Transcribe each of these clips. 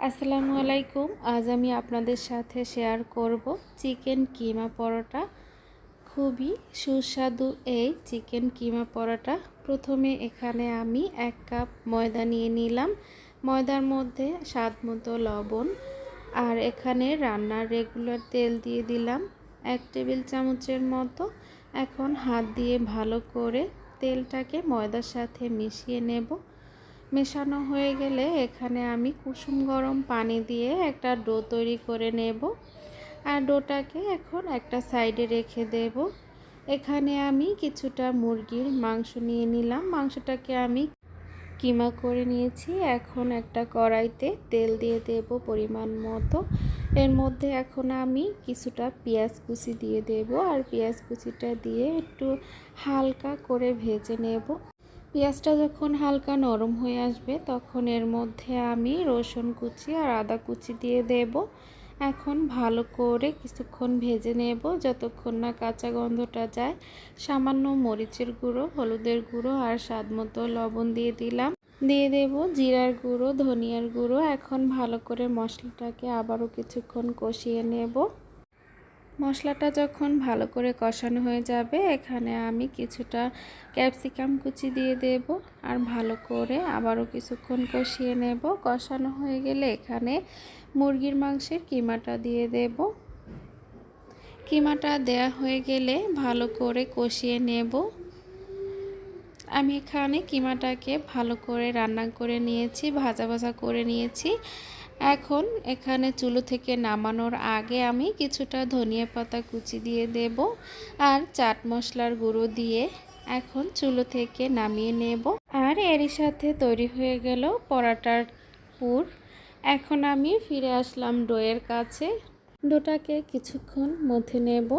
আসসালামু আলাইকুম। আজ আমি আপনাদের সাথে শেয়ার করব চিকেন কিমা পরোটা। খুবই সুস্বাদু এই চিকেন কিমা পরোটা। প্রথমে এখানে আমি এক কাপ ময়দা নিয়ে নিলাম। ময়দার মধ্যে স্বাদ মতো লবণ আর এখানে রান্নার রেগুলার তেল দিয়ে দিলাম এক টেবিল চামচের মতো। এখন হাত দিয়ে ভালো করে তেলটাকে ময়দার সাথে মিশিয়ে নেব। মেশানো হয়ে গেলে এখানে আমি কুসুম গরম পানি দিয়ে একটা ডো তৈরি করে নেব। আর ডোটাকে এখন একটা সাইডে রেখে দেব। এখানে আমি কিছুটা মুরগির মাংস নিয়ে নিলাম। মাংসটাকে আমি কিমা করে নিয়েছি। এখন একটা কড়াইতে তেল দিয়ে দেব পরিমাণ মতো। এর মধ্যে এখন আমি কিছুটা পেঁয়াজ কুচি দিয়ে দেব। আর পেঁয়াজ কুচিটা দিয়ে একটু হালকা করে ভেজে নেব। পেঁয়াজটা যখন হালকা নরম হয়ে আসবে, তখন এর মধ্যে আমি রসুন কুচি আর আদা কুচি দিয়ে দেব। এখন ভালো করে কিছুক্ষণ ভেজে নেব, যতক্ষণ না কাঁচা গন্ধটা যায়। সামান্য মরিচের গুঁড়ো, হলুদের গুঁড়ো আর স্বাদ মতো লবণ দিয়ে দিলাম। দিয়ে দেব জিরার গুঁড়ো, ধনিয়ার গুঁড়ো। এখন ভালো করে মশলাটাকে আবারও কিছুক্ষণ কষিয়ে নেব। মশলাটা যখন ভালো করে কষানো হয়ে যাবে, এখানে আমি কিছুটা ক্যাপসিকাম কুচি দিয়ে দেব আর ভালো করে আবারও কিছুক্ষণ কষিয়ে নেব। কষানো হয়ে গেলে এখানে মুরগির মাংসের কিমাটা দিয়ে দেব। কিমাটা দেয়া হয়ে গেলে ভালো করে কষিয়ে নেব। আমি এখানে কিমাটাকে ভালো করে রান্না করে নিয়েছি, ভাজা ভাজা করে নিয়েছি। এখন এখানে চুলো থেকে নামানোর আগে আমি কিছুটা ধনিয়া পাতা কুচি দিয়ে দেব আর চাট মশলার গুঁড়ো দিয়ে এখন চুলো থেকে নামিয়ে নেব। আর এরই সাথে তৈরি হয়ে গেল পরাটার পুর। এখন আমি ফিরে আসলাম ডোয়ের কাছে। ডোটাকে কিছুক্ষণ মধ্যে নেব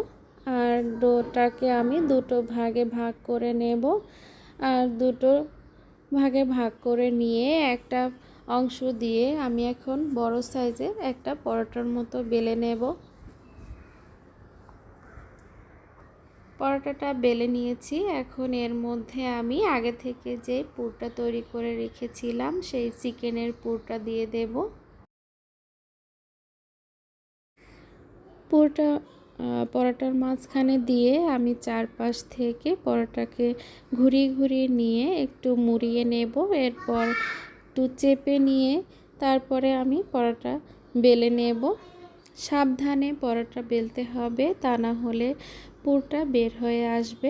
আর ডোটাকে আমি দুটো ভাগে ভাগ করে নেব। আর দুটো ভাগে ভাগ করে নিয়ে একটা অংশ দিয়ে আমি এখন বড় সাইজের একটা পরোটার মতো বেলে নেব। পরোটাটা বেলে নিয়েছি। এখন এর মধ্যে আমি আগে থেকে যে পুরটা তৈরি করে রেখেছিলাম, সেই চিকেনের পুরটা দিয়ে দেব। পুরটা পরোটার মাঝখানে দিয়ে আমি চারপাশ থেকে পরোটাকে ঘুরিয়ে ঘুরিয়ে নিয়ে একটু মুড়িয়ে নেব। এরপর একটু চেপে নিয়ে তারপরে আমি পরোটা বেলে নেব। সাবধানে পরোটা বেলতে হবে, তা না হলে পুরটা বের হয়ে আসবে।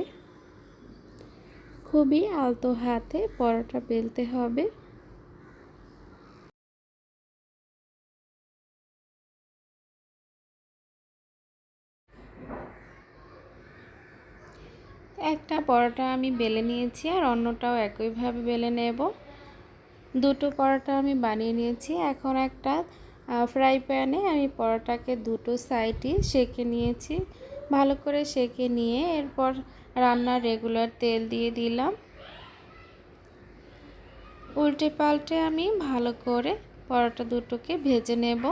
খুবই আলতো হাতে পরোটা বেলতে হবে। একটা পরোটা আমি বেলে নিয়েছি আর অন্যটাও একইভাবে বেলে নেব। দুটো পরোটা আমি বানিয়ে নিয়েছি। এখন একটা ফ্রাই প্যানে আমি পরোটাকে দুটো সাইডই সেঁকে নিয়েছি। ভালো করে সেঁকে নিয়ে এরপর রান্নার রেগুলার তেল দিয়ে দিলাম। উল্টে পাল্টে আমি ভালো করে পরোটা দুটোকে ভেজে নেব।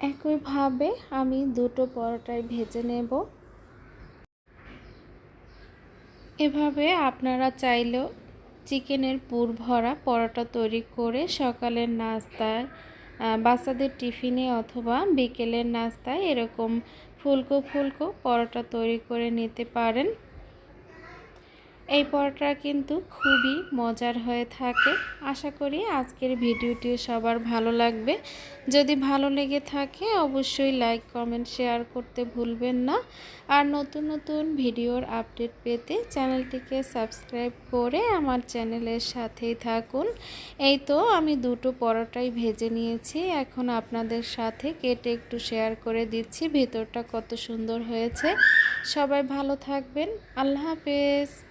একইভাবে আমি দুটো পরোটাই ভেজে নেব। এভাবে আপনারা চাইলেও চিকেনের পুর ভরা পরোটা তৈরি করে সকালের নাস্তায় বাচ্চাদের টিফিনে অথবা বিকেলের নাস্তায় এরকম ফুলকো ফুলকো পরোটা তৈরি করে নিতে পারেন। এই পরোটা কিন্তু খুবই মজার হয়ে থাকে। আশা করি আজকের ভিডিওটি সবার ভালো লাগবে। যদি ভালো লেগে থাকে অবশ্যই লাইক কমেন্ট শেয়ার করতে ভুলবেন না। আর নতুন নতুন ভিডিওর আপডেট পেতে চ্যানেলটিকে সাবস্ক্রাইব করে আমার চ্যানেলের সাথেই থাকুন। এই তো আমি দুটো পরোটাই ভেজে নিয়েছি। এখন আপনাদের সাথে কেটে একটু শেয়ার করে দিচ্ছি। ভেতরটা কত সুন্দর হয়েছে। সবাই ভালো থাকবেন। আল্লাহ হাফেজ।